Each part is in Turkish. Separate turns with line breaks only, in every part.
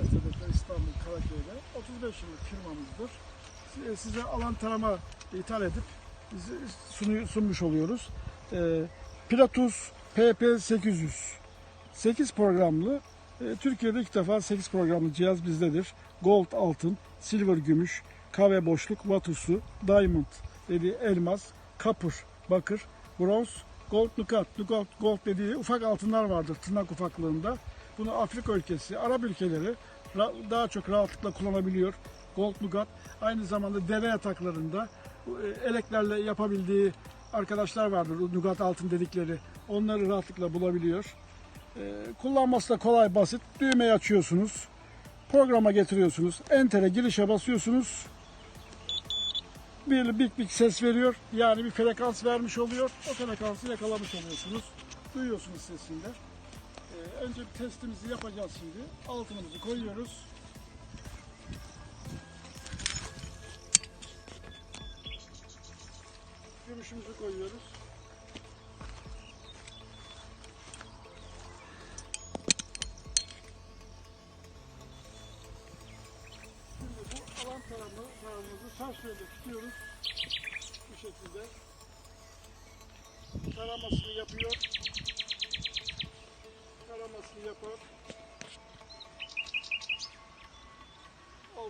Mertebek'te İstanbul Karaköy'de 35 yıllık firmamızdır. Si- Size alan tarama ithal edip sunmuş oluyoruz. Ee, Pilatus PP800 8 programlı e, Türkiye'de ilk defa 8 programlı cihaz bizdedir. Gold altın, silver gümüş, kahve boşluk, water su, diamond dediği elmas, kapır, bakır, bronz, gold nukat, gold, gold dediği ufak altınlar vardır tırnak ufaklığında. Bunu Afrika ülkesi, Arap ülkeleri daha çok rahatlıkla kullanabiliyor. Gold nugat aynı zamanda dere yataklarında e, eleklerle yapabildiği arkadaşlar vardır. Nugat altın dedikleri. Onları rahatlıkla bulabiliyor. Ee, kullanması da kolay basit. Düğmeyi açıyorsunuz. Programa getiriyorsunuz. Enter'e girişe basıyorsunuz. Bir bik bik ses veriyor. Yani bir frekans vermiş oluyor. O frekansı yakalamış oluyorsunuz. Duyuyorsunuz sesinde. Ee, önce bir testimizi yapacağız şimdi. Altınımızı koyuyoruz. Gümüşümüzü koyuyoruz. Şimdi bu alan taramı, taramımızı ters yönde tutuyoruz. Bu şekilde. Taramasını yapıyor.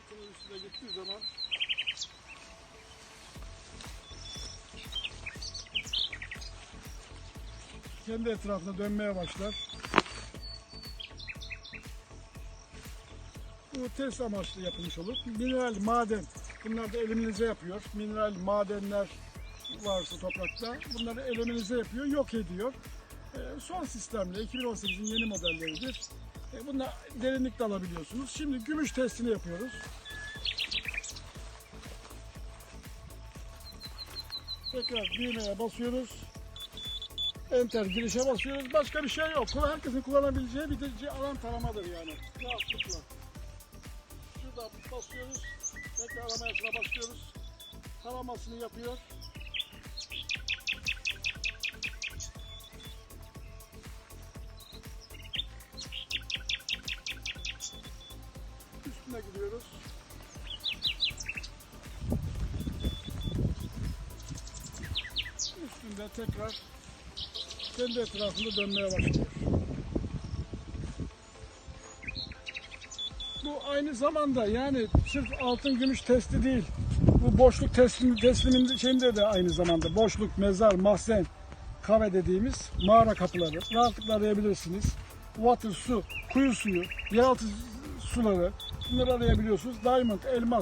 Altının üstüne gittiği zaman kendi etrafında dönmeye başlar. Bu test amaçlı yapılmış olur. Mineral, maden, bunlar da eliminize yapıyor. Mineral, madenler varsa toprakta bunları eliminize yapıyor, yok ediyor. Ee, son sistemle 2018'in yeni modelleridir. Ee, bunlar derinlik de alabiliyorsunuz. Şimdi gümüş testini yapıyoruz. Tekrar düğmeye basıyoruz. Enter girişe basıyoruz. Başka bir şey yok. Herkesin kullanabileceği bir alan taramadır yani. Rahatlıkla. Şurada basıyoruz. Tekrar sıra basıyoruz. Taramasını yapıyor. Üstüne gidiyoruz. Üstünde tekrar kendi etrafında dönmeye başlıyor. Bu aynı zamanda yani sırf altın gümüş testi değil. Bu boşluk teslim, teslimin şeyinde de aynı zamanda boşluk, mezar, mahzen, kahve dediğimiz mağara kapıları rahatlıkla arayabilirsiniz. Water, su, kuyu suyu, yeraltı suları bunları arayabiliyorsunuz. Diamond, elmas,